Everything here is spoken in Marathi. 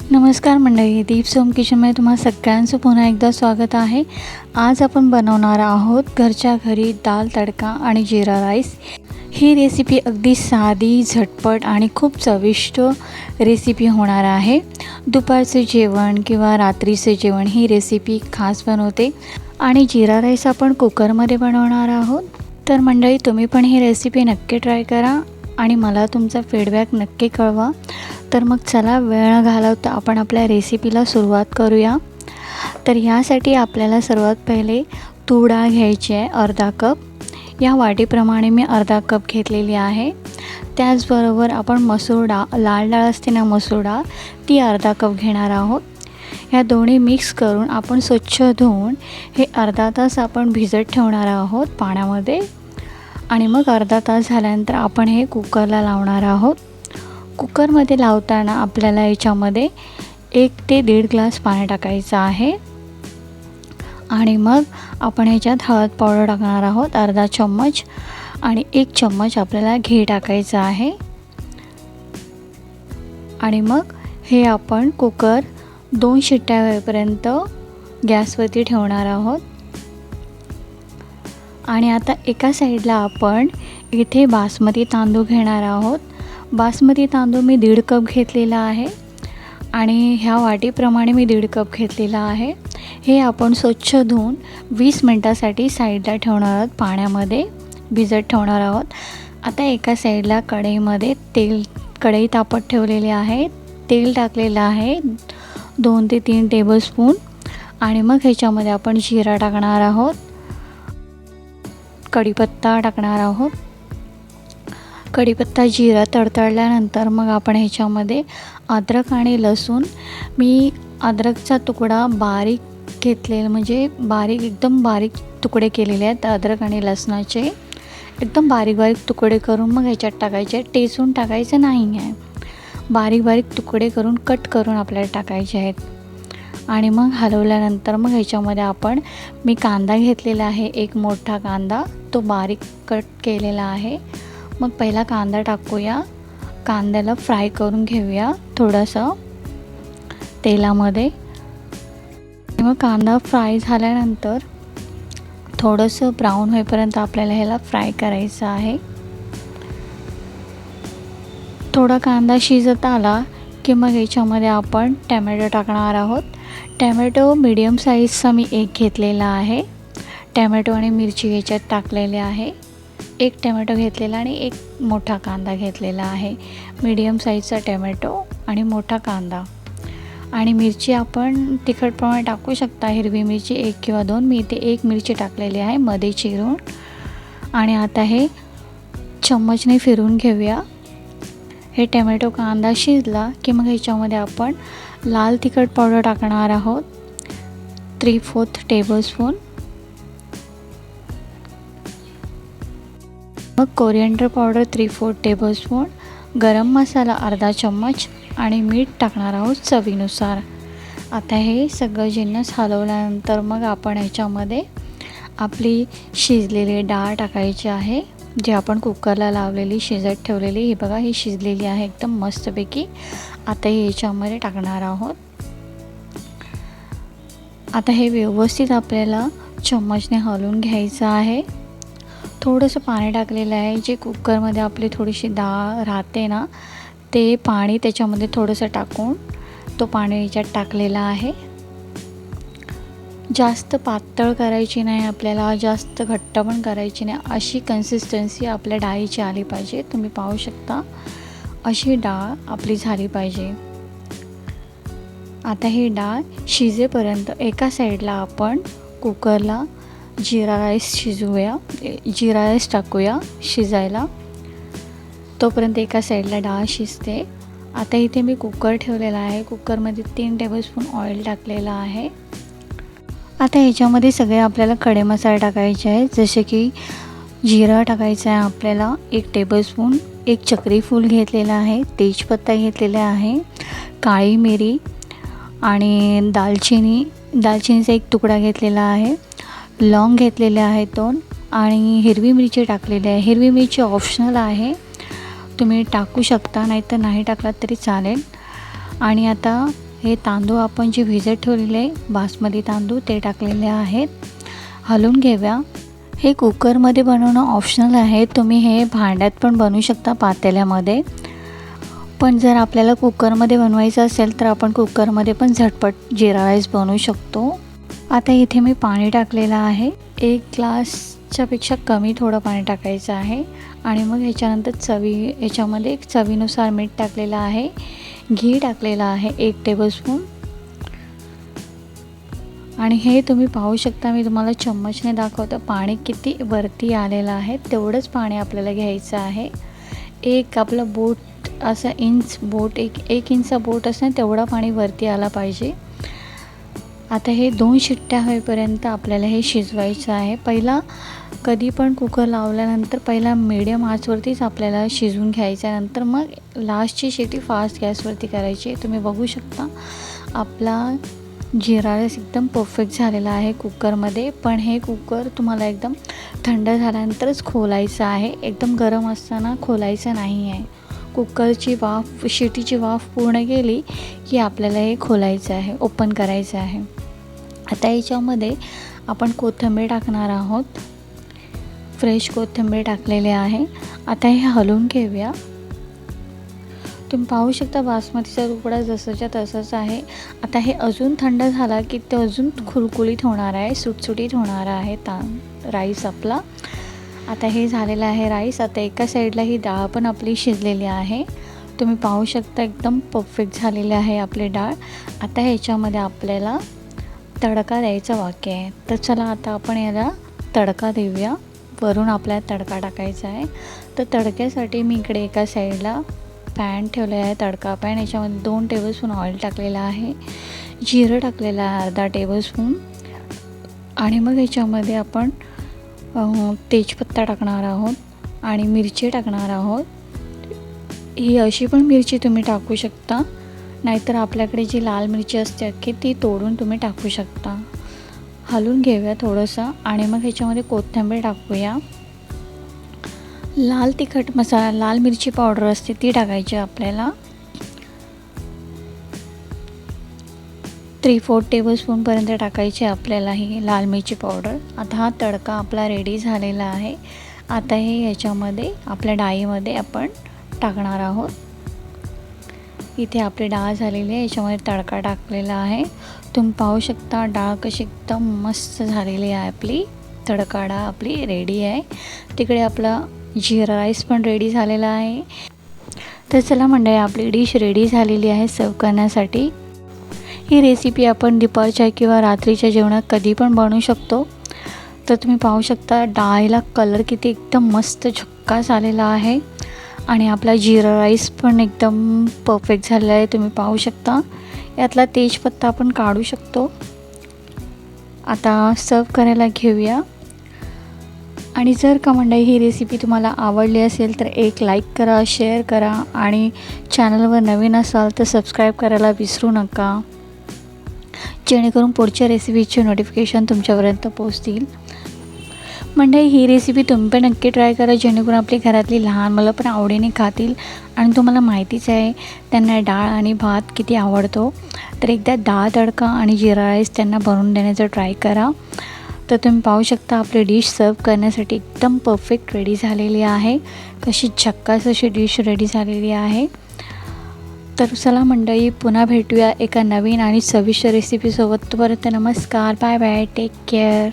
नमस्कार मंडळी दीप सोम किचनमध्ये तुम्हाला सगळ्यांचं पुन्हा एकदा स्वागत आहे. आज आपण बनवणार आहोत घरच्या घरी दाल तडका आणि जिरा राईस. ही रेसिपी अगदी साधी झटपट आणि खूप चविष्ट रेसिपी होणार आहे. दुपारचं जेवण किंवा रात्रीचं जेवण ही रेसिपी खास बनवते. आणि जिरा राईस आपण कुकरमध्ये बनवणार आहोत. तर मंडळी तुम्ही पण ही रेसिपी नक्की ट्राय करा. आणि मला तुमचा फीडबॅक नक्की कळवा. तर मग चला वेळ न घालवता आपण आपल्या रेसिपीला सुरुवात करूया. तर ह्यासाठी आपल्याला सर्वात पहिले तूर डाळ घ्यायची आहे अर्धा कप. या वाटीप्रमाणे मी अर्धा कप घेतलेली आहे. त्याचबरोबर आपण मसूर डाळ लाल डाळ असते ना मसूर डाळ ती अर्धा कप घेणार आहोत. ह्या दोन्ही मिक्स करून आपण स्वच्छ धुवून हे अर्धा तास आपण भिजत ठेवणार आहोत पाण्यामध्ये. आणि मग अर्धा तास झाल्यानंतर आपण हे कुकरला लावणार आहोत. कुकरमध्ये लावताना आपल्याला याच्यामध्ये एक ते दीड ग्लास पाणी टाकायचं आहे. आणि मग आपण ह्याच्यात हळद पावडर टाकणार आहोत अर्धा चम्मच. आणि एक चम्मच आपल्याला घी टाकायचं आहे. आणि मग हे आपण कुकर दोन शिट्ट्या वेळेपर्यंत गॅसवरती ठेवणार आहोत. आणि आता एका साईडला आपण इथे बासमती तांदूळ घेणार आहोत. बासमती तांदूळ मी दीड कप घेतलेला आहे आणि ह्या वाटीप्रमाणे मी दीड कप घेतलेला आहे. हे आपण स्वच्छ धुवून वीस मिनटासाठी साईडला ठेवणार आहोत पाण्यामध्ये भिजत ठेवणार आहोत. आता एका साईडला कढईमध्ये तेल कढई तापत ठेवलेली आहे. तेल टाकलेलं आहे दोन ते तीन टेबलस्पून आणि मग ह्याच्यामध्ये आपण जिरा टाकणार आहोत. कढीपत्ता टाकणार आहोत. कढीपत्ता जिरा तडतडल्यानंतर मग आपण ह्याच्यामध्ये अद्रक आणि लसूण. मी अद्रकचा तुकडा बारीक घेतलेला म्हणजे बारीक एकदम बारीक तुकडे केलेले आहेत अद्रक आणि लसणाचे. एकदम बारीक बारीक तुकडे करून मग ह्याच्यात टाकायचे. टेचून टाकायचं नाही आहे बारीक बारीक तुकडे करून कट करून आपल्याला टाकायचे आहेत. आणि मग हलवल्यानंतर मग ह्याच्यामध्ये आपण मी कांदा घेतलेला आहे एक मोठा कांदा. तो बारीक कट केलेला आहे. मग पहिला कांदा टाकूया. कांद्याला फ्राय करून घेऊया थोडंसं तेलामध्ये. मग कांदा फ्राय झाल्यानंतर थोडंसं ब्राऊन होईपर्यंत आपल्याला ह्याला फ्राय करायचं आहे. थोडा कांदा शिजत आला की मग याच्यामध्ये आपण टॅमॅटो टाकणार आहोत. टॅमॅटो मीडियम साईजचा मी एक घेतलेला आहे. टॅमॅटो आणि मिरची याच्यात टाकलेले आहे. एक टॅमॅटो घेतलेला आणि एक मोठा कांदा घेतलेला आहे. मीडियम साईजचा टॅमॅटो आणि मोठा कांदा. आणि मिरची आपण तिखटप्रमाणे टाकू शकता. हिरवी मिरची एक किंवा दोन. मी इथे एक मिरची टाकलेली आहे मध्ये चिरून. आणि आता हे चम्मचने फिरून घेऊया. हे टॅमॅटो कांदा शिजला की मग ह्याच्यामध्ये आपण लाल तिखट पावडर टाकणार आहोत. थ्री फोर्थ टेबलस्पून मग coriander powder three four tablespoon garam masala अर्धा चम्मच आणि मीठ टाकणार आहोत चवीनुसार. आता हे सगळं जिन्नस हलवल्यानंतर मग आपण ह्याच्यामध्ये आपली शिजलेली डाळ टाकायची आहे जी आपण कुकरला लावलेली शिजत ठेवलेली ही बघा ही शिजलेली आहे एकदम मस्तपैकी. आता हे याच्यामध्ये टाकणार आहोत. आता हे व्यवस्थित आपल्याला चम्मचने हलवून घ्यायचं आहे. थोडंसं पाणी टाकलेलं आहे. जे कुकरमध्ये आपली थोडीशी डाळ राहते ना ते पाणी त्याच्यामध्ये थोडंसं टाकून तो पाणी याच्यात टाकलेला आहे. जास्त पातळ करायची नाही आपल्याला जास्त घट्ट पण करायची नाही. अशी कन्सिस्टन्सी आपल्या डाळीची आली पाहिजे. तुम्ही पाहू शकता अशी डाळ आपली झाली पाहिजे. आता ही डाळ शिजेपर्यंत एका साईडला आपण कुकरला जिरा राईस शिजवूया. जिरा राईस टाकूया शिजायला. तोपर्यंत एका साईडला डाळ शिजते. आता इथे मी कुकर ठेवलेला आहे. कुकरमध्ये तीन टेबलस्पून ऑइल टाकलेलं आहे. आता ह्याच्यामध्ये सगळे आपल्याला खडे मसाले टाकायचे आहेत. जसे की जिरा टाकायचा आहे आपल्याला. एक टेबलस्पून एक चक्री फूल घेतलेला आहे. तेजपत्ता घेतलेला आहे. काळी मिरी आणि दालचिनी. दालचिनीचा एक तुकडा घेतलेला आहे. लॉंग घेतलेले आहेत दोन आणि हिरवी मिरची टाकलेली आहे. हिरवी मिरची ऑप्शनल आहे. तुम्ही टाकू शकता नाहीतर नाही टाकलात तरी चालेल. आणि आता हे तांदूळ आपण जे भिजत ठेवलेले बासमती तांदूळ ते टाकलेले आहेत. हलवून घेऊया. हे कुकरमध्ये बनवणं ऑप्शनल आहे. तुम्ही हे भांड्यात पण बनवू शकता पातेल्यामध्ये. पण जर आपल्याला कुकरमध्ये बनवायचं असेल तर आपण कुकरमध्ये पण झटपट जिरा राईस बनवू शकतो. आता इथे मी पाणी टाकलेलं आहे. एक ग्लासच्यापेक्षा कमी थोडं पाणी टाकायचं आहे. आणि मग ह्याच्यानंतर चवी ह्याच्यामध्ये चवीनुसार मीठ टाकलेलं आहे. घी टाकलेलं आहे एक टेबलस्पून आणि हे तुम्ही पाहू शकता मी तुम्हाला चम्मचने दाखवतं पाणी किती वरती आलेलं आहे तेवढंच पाणी आपल्याला घ्यायचं आहे. एक आपलं बोट असं इंच बोट एक एक इंचचा बोट असं तेवढा पाणी वरती आला पाहिजे. आता हे दोन शिट्ट्या होईपर्यंत आपल्याला हे शिजवायचं आहे. पहिला कधी पण कुकर लावल्यानंतर पहिला मिडियम आचवरतीच आपल्याला शिजवून घ्यायचं आहे. नंतर मग लास्टची शेती फास्ट गॅसवरती करायची तुम्ही बघू शकता आपला जिरा राईस एकदम परफेक्ट झालेला आहे कुकरमध्ये. पण हे कुकर तुम्हाला एकदम थंड झाल्यानंतरच खोलायचं आहे. एकदम गरम असताना खोलायचं नाही आहे. कुकरची वाफ शिटीची वाफ पूर्ण गेली की आपल्याला हे खोलायचं आहे ओपन करायचं आहे. आता याच्यामध्ये आपण कोथिंबीर टाकणार आहोत. फ्रेश कोथिंबीर टाकलेले आहे. आता हे हलवून घेऊया. तुम्ही पाहू शकता बासमतीचा तुकडा जसंच्या तसंच आहे. आता हे अजून थंड झाला की ते अजून खुलकुलीत होणार आहे सुटसुटीत होणार आहे ता राईस आपला. आता हे झालेलं आहे राईस. आता एका साईडला ही डाळ पण आपली शिजलेली आहे. तुम्ही पाहू शकता एकदम परफेक्ट झालेली आहे आपली डाळ. आता ह्याच्यामध्ये आपल्याला तडका द्यायचा वाक्य आहे. तर चला आता आपण याला तडका देऊया. वरून आपल्याला तडका टाकायचा आहे. तर तडक्यासाठी मी इकडे एका साईडला पॅन ठेवलं आहे तडका पॅन. याच्यामध्ये दोन टेबलस्पून ऑइल टाकलेलं आहे. जिरं टाकलेलं आहे अर्धा टेबलस्पून आणि मग याच्यामध्ये आपण तेजपत्ता टाकणार आहोत आणि मिरची टाकणार आहोत. ही अशी पण मिरची तुम्ही टाकू शकता. नाहीतर आपल्याकडे जी लाल मिरची असते अख्खी ती तोडून तुम्ही टाकू शकता. हलून घेऊया थोडंसं आणि मग ह्याच्यामध्ये कोथिंबीर टाकूया. लाल तिखट मसाला लाल मिरची पावडर असते ती टाकायची आपल्याला. थ्री फोर टेबलस्पूनपर्यंत टाकायची आपल्याला ही लाल मिरची पावडर. आता हा तडका आपला रेडी झालेला आहे. आता हे याच्यामध्ये आपल्या डाळीमध्ये आपण टाकणार आहोत. इथे आपली डाळ झालेली आहे. याच्यामध्ये तडका टाकलेला आहे. तुम्ही पाहू शकता डाळ कशी एकदम मस्त झालेली आहे आपली. तडका डाळ आपली रेडी आहे. तिकडे आपला जिरा राईस पण रेडी झालेला आहे. तर चला मंडळी आपली डिश रेडी झालेली आहे सर्व करण्यासाठी. ही रेसिपी आपण दुपारच्या किंवा रात्रीच्या जेवणात कधी पण बनवू शकतो. तर तुम्ही पाहू शकता डाळीला कलर किती एकदम मस्त झक्का आलेला आहे. आणि आपला जिरा राईस पण एकदम परफेक्ट झालेला आहे तुम्ही पाहू शकता. यातला तेजपत्ता आपण काढू शकतो. आता सर्व करायला घेऊया. आणि जर का मंडळी ही रेसिपी तुम्हाला आवडली असेल तर एक लाईक करा शेअर करा आणि चॅनलवर नवीन असाल तर सबस्क्राईब करायला विसरू नका. जेणेकरून पुढच्या रेसिपीचे नोटिफिकेशन तुमच्यापर्यंत पोचतील मंडळी ही रेसिपी तुम्ही पण नक्की ट्राय करा. जेणेकरून आपली घरातली लहान मुलं पण आवडीने खातील आणि तुम्हाला माहितीच आहे त्यांना डाळ आणि भात किती आवडतो. तर एकदा डाळ तडका आणि जिरा राईस त्यांना बनवून देण्याचं ट्राय करा. तर तुम्ही पाहू शकता आपली डिश सर्व करण्यासाठी एकदम परफेक्ट रेडी झालेली आहे. कशी झक्कास अशी डिश रेडी झालेली आहे. तर चला मंडळी पुन्हा भेटूया एका नवीन आणि सविष्ट रेसिपीसोबत तोपर्यंत नमस्कार बाय बाय टेक केअर